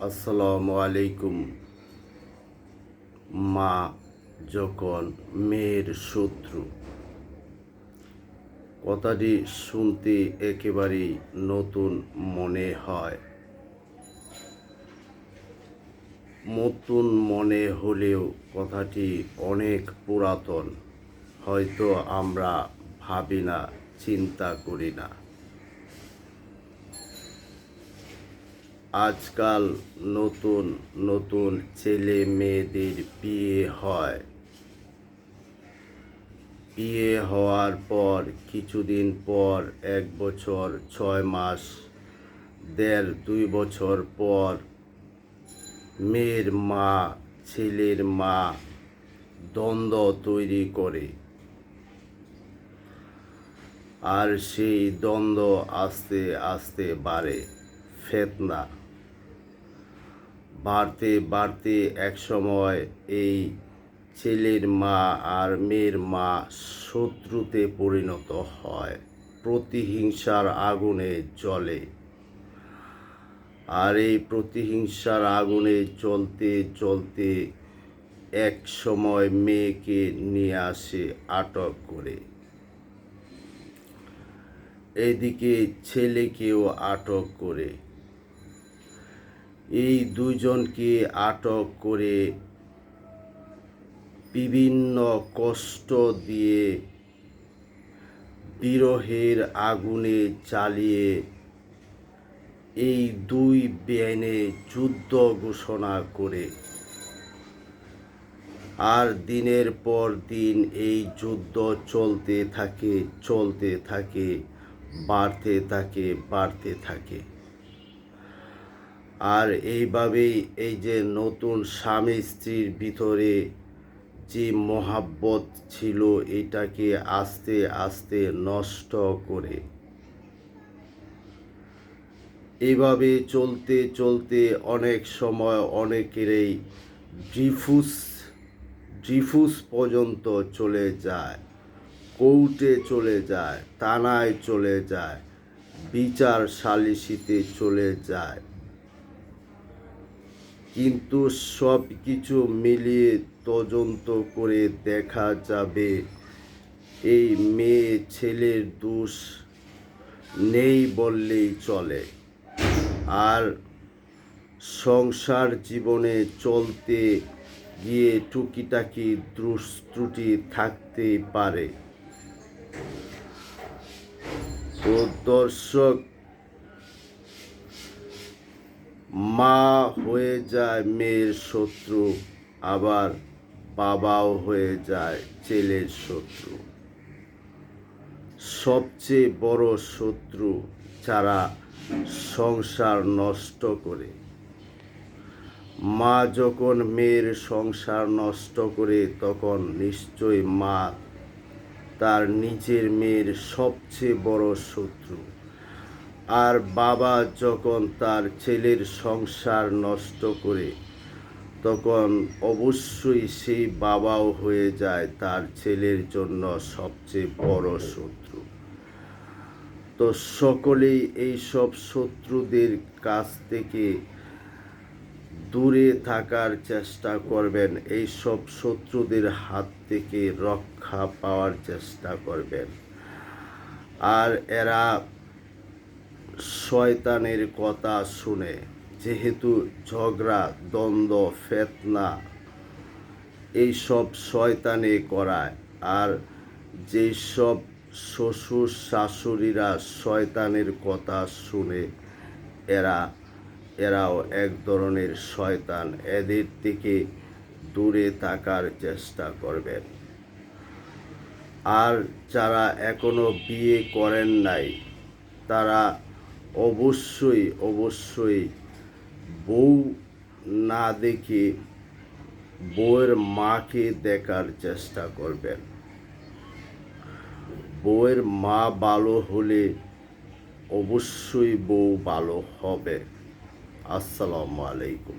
আসসালামু আলাইকুম। মা যখন মেয়ের শত্রু। কথাটি শুনতে একেবারেই নতুন মনে হয়। নতুন মনে হলেও কথাটি অনেক পুরাতন। হয়তো আমরা ভাবি না চিন্তা করি না। আজকাল নতুন নতুন ছেলে মেয়েদের বিয়ে হয়। বিয়ে হওয়ার পর, কিছুদিন পর, এক বছর, ছয় মাস, দেড়, দুই বছর পর, মেয়ের মা, ছেলের মা দ্বন্দ্ব তৈরি করে। আর সেই দ্বন্দ্ব আস্তে আস্তে বাড়ে। ফেতনা। বাড়তে বাড়তে এক সময় এই ছেলের মা আর মেয়ের মা শত্রুতে পরিণত হয়। প্রতিহিংসার আগুনে জ্বলে। আর এই প্রতিহিংসার আগুনে চলতে চলতে এক সময় মেয়েকে নিয়ে আসে আটক করে। এদিকে ছেলেকেও আটক করে। এই দুজনকে আটক করে বিভিন্ন কষ্ট দিয়ে বিরহের আগুনে চালিয়ে এই দুই বেআইনে যুদ্ধ ঘোষণা করে। আর দিনের পর দিন এই যুদ্ধ চলতে থাকে চলতে থাকে, বাড়তে থাকে বাড়তে থাকে। আর এইভাবেই এই যে নতুন স্বামী স্ত্রীর ভিতরে যে মহাব্বত ছিল, এটাকে আস্তে আস্তে নষ্ট করে। এইভাবে চলতে চলতে অনেক সময় অনেকেরই ডিফুস ডিফুস পর্যন্ত চলে যায়, কোর্টে চলে যায়, থানায় চলে যায়, বিচার সালিসিতে চলে যায়। কিন্তু সব কিছু মিলিয়ে তদন্ত করে দেখা যাবে। এই মেয়ে ছেলের দোষ নেই বললেই চলে। আর সংসার জীবনে চলতে গিয়ে টুকিটাকি দোষ ত্রুটি থাকতেই পারে। তো দর্শক মা হয়ে যায়, মেয়ের শত্রু। আবার বাবাও হয়ে যায়, ছেলের শত্রু। সবচেয়ে বড় শত্রু যারা সংসার নষ্ট করে। মা যখন মেয়ের সংসার নষ্ট করে, তখন নিশ্চয়ই মা তার নিজের মেয়ের সবচেয়ে বড় শত্রু। আর বাবা যখন তার ছেলের সংসার নষ্ট করে, তখন অবশ্যই সেই বাবাও হয়ে যায় তার ছেলের জন্য সবচেয়ে বড় শত্রু। তো সকলেই এই সব শত্রুদের কাছ থেকে দূরে থাকার চেষ্টা করবেন, এই সব শত্রুদের হাত থেকে রক্ষা পাওয়ার চেষ্টা করবেন। আর এরা শয়তানের কথা শুনে, যেহেতু ঝগড়া, দ্বন্দ্ব, ফেতনা এইসব শয়তানে করায়, আর যেই সব শ্বশুর শাশুড়িরা শয়তানের কথা শুনে, এরা, এরাও এক ধরনের শয়তান। এদের থেকে দূরে থাকার চেষ্টা করবেন। আর যারা এখনও বিয়ে করেন নাই, তারা অবশ্যই অবশ্যই বউ না দেখে বউয়ের মাকে দেখার চেষ্টা করবেন। বউয়ের মা ভালো হলে অবশ্যই বউ ভালো হবে। আসসালামু আলাইকুম।